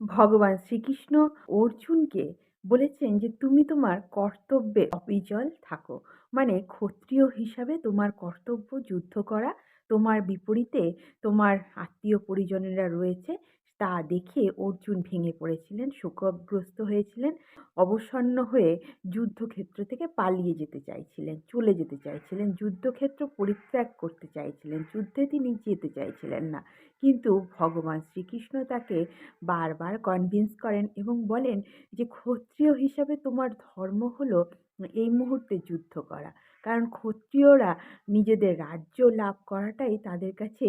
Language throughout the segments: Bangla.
ভগবান শ্রীকৃষ্ণ অর্জুনকে বলেছেন যে, তুমি তোমার কর্তব্যে অবিচল থাকো। মানে ক্ষত্রিয় হিসাবে তোমার কর্তব্য যুদ্ধ করা, তোমার বিপরীতে তোমার আত্মীয় পরিজনেরা রয়েছে তা দেখে অর্জুন ভেঙে পড়েছিলেন, শোকগ্রস্ত হয়েছিলেন, অবসন্ন হয়ে যুদ্ধক্ষেত্র থেকে পালিয়ে যেতে চাইছিলেন, চলে যেতে চাইছিলেন, যুদ্ধক্ষেত্র পরিত্যাগ করতে চাইছিলেন, যুদ্ধে তিনি যেতে চাইছিলেন না। কিন্তু ভগবান শ্রীকৃষ্ণ তাকে বারবার কনভিন্স করেন এবং বলেন যে, ক্ষত্রিয় হিসাবে তোমার ধর্ম হলো এই মুহূর্তে যুদ্ধ করা। কারণ ক্ষত্রিয়রা নিজেদের রাজ্য লাভ করাটাই তাদের কাছে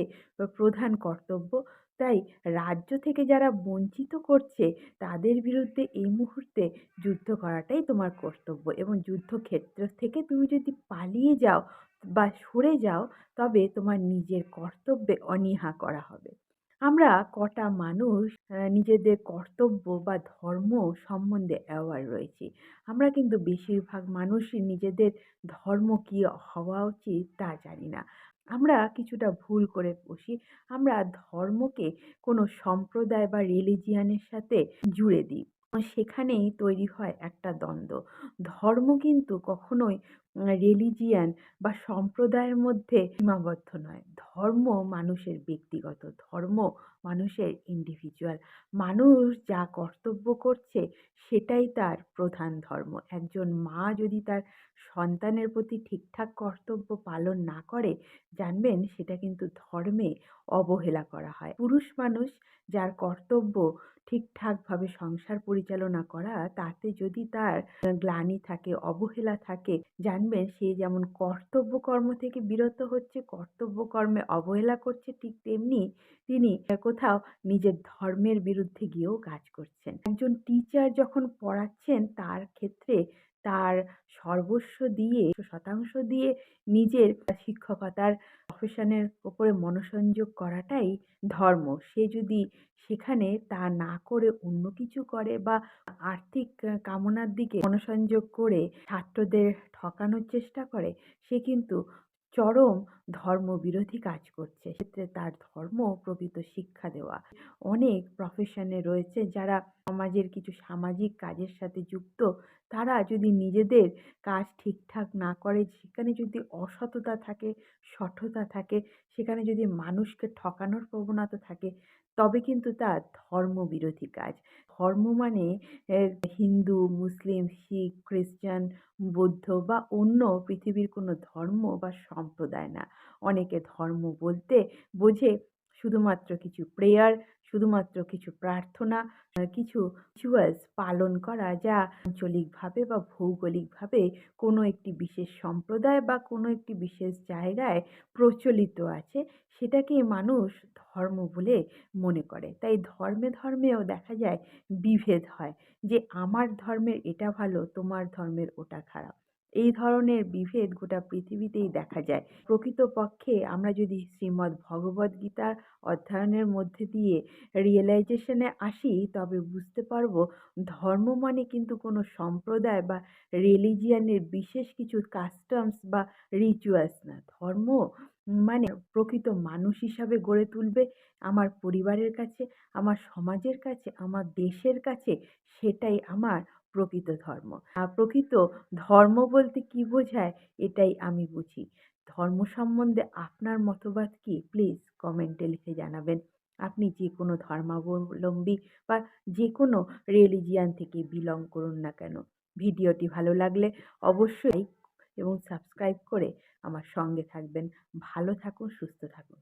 প্রধান কর্তব্য। তাই রাজ্য থেকে যারা বঞ্চিত করছে, তাদের বিরুদ্ধে এই মুহূর্তে যুদ্ধ করাটাই তোমার কর্তব্য। এবং যুদ্ধক্ষেত্র থেকে তুমি যদি পালিয়ে যাও বা সরে যাও, তবে তোমার নিজের কর্তব্যে অনীহা করা হবে। আমরা কটা মানুষ নিজেদের কর্তব্য বা ধর্ম সম্বন্ধে অ্যাওয়ার রয়েছি। আমরা কিন্তু বেশিরভাগ মানুষই নিজেদের ধর্ম কী হওয়া উচিত তা জানি না। আমরা কিছুটা ভুল করে বসি। আমরা ধর্মকে কোনো সম্প্রদায় বা রিলিজিয়ানের সাথে জুড়ে দিই। সেখানেই তৈরি হয় একটা দ্বন্দ্ব। ধর্ম কিন্তু কখনোই রিলিজিয়ান বা সম্প্রদায়ের মধ্যে সীমাবদ্ধ নয়। ধর্ম মানুষের ব্যক্তিগত, ধর্ম মানুষের ইন্ডিভিজুয়াল মানুষ যা কর্তব্য করছে সেটাই তার প্রধান ধর্ম। একজন মা যদি তার সন্তানের প্রতি ঠিকঠাক কর্তব্য পালন না করে, জানবেন সেটা কিন্তু ধর্মে অবহেলা করা হয়। পুরুষ মানুষ যার কর্তব্য ঠিকঠাকভাবে সংসার পরিচালনা করা, তাতে যদি তার গ্লানি থাকে, অবহেলা থাকে, জানবেন সে যেমন কর্তব্য কর্ম থেকে বিরত হচ্ছে কর্তব্য কর্মে অবহেলা করছে ঠিক তেমনি তিনি কোথাও নিজের ধর্মের বিরুদ্ধে গিয়েও কাজ করছেন। একজন টিচার যখন পড়াচ্ছেন তার ক্ষেত্রে তার সর্বস্ব দিয়ে, শতাংশ দিয়ে নিজের শিক্ষকতার প্রফেশনের ওপরে মনোসংযোগ করাটাই ধর্ম। সে যদি সেখানে তা না করে অন্য কিছু করে বা আর্থিক কামনার দিকে মনোসংযোগ করে ছাত্রদের ঠকানোর চেষ্টা করে, সে কিন্তু চরম ধর্মবিরোধী কাজ করছে। সেক্ষেত্রে তার ধর্ম প্রকৃত শিক্ষা দেওয়া। অনেক প্রফেশনে রয়েছে যারা সমাজের কিছু সামাজিক কাজের সাথে যুক্ত। তারা যদি নিজেদের কাজ ঠিকঠাক না করে, সেখানে যদি অসততা থাকে, সঠতা থাকে, সেখানে যদি মানুষকে ঠকানোর প্রবণতা থাকে তবে কিন্তু তা ধর্মবিরোধী কাজ। ধর্ম মানে হিন্দু, মুসলিম, শিখ, খ্রিস্টান, বৌদ্ধ বা অন্য পৃথিবীর কোনো ধর্ম বা সম্প্রদায় না। অনেকে ধর্ম বলতে বোঝে শুধুমাত্র কিছু প্রেয়ার শুধুমাত্র কিছু প্রার্থনা কিছু রিচুয়ালস পালন করা যা আঞ্চলিকভাবে বা ভৌগোলিকভাবে কোনো একটি বিশেষ সম্প্রদায় বা কোনো একটি বিশেষ জায়গায় প্রচলিত আছে, সেটাকে মানুষ ধর্ম বলে মনে করে। তাই ধর্মে ধর্মেও দেখা যায় বিভেদ হয় যে আমার ধর্মের এটা ভালো, তোমার ধর্মের ওটা খারাপ। এই ধরনের বিভেদ গোটা পৃথিবীতেই দেখা যায়। প্রকৃতপক্ষে আমরা যদি শ্রীমদ্ ভগবদ্গীতার অধ্যয়নের মধ্যে দিয়ে রিয়েলাইজেশনে আসি, তবে বুঝতে পারব ধর্ম মানে কিন্তু কোনো সম্প্রদায় বা রিলিজিয়ানের বিশেষ কিছু কাস্টমস বা রিচুয়ালস না। ধর্ম মানে প্রকৃত মানুষ হিসাবে গড়ে তুলবে আমার পরিবারের কাছে, আমার সমাজের কাছে, আমার দেশের কাছে, সেটাই আমার প্রকৃত ধর্ম। প্রকৃত ধর্ম বলতে কী বোঝায় এটাই আমি বুঝি। ধর্ম সম্বন্ধে আপনার মতবাদ কী? প্লিজ কমেন্টে লিখে জানাবেন। আপনি যে কোনো ধর্মাবলম্বী বা যে কোনো রিলিজিয়ান থেকে বিলং করুন না কেন। ভিডিওটি ভালো লাগলে অবশ্যই এবং সাবস্ক্রাইব করে আমার সঙ্গে থাকবেন। ভালো থাকুন, সুস্থ থাকুন।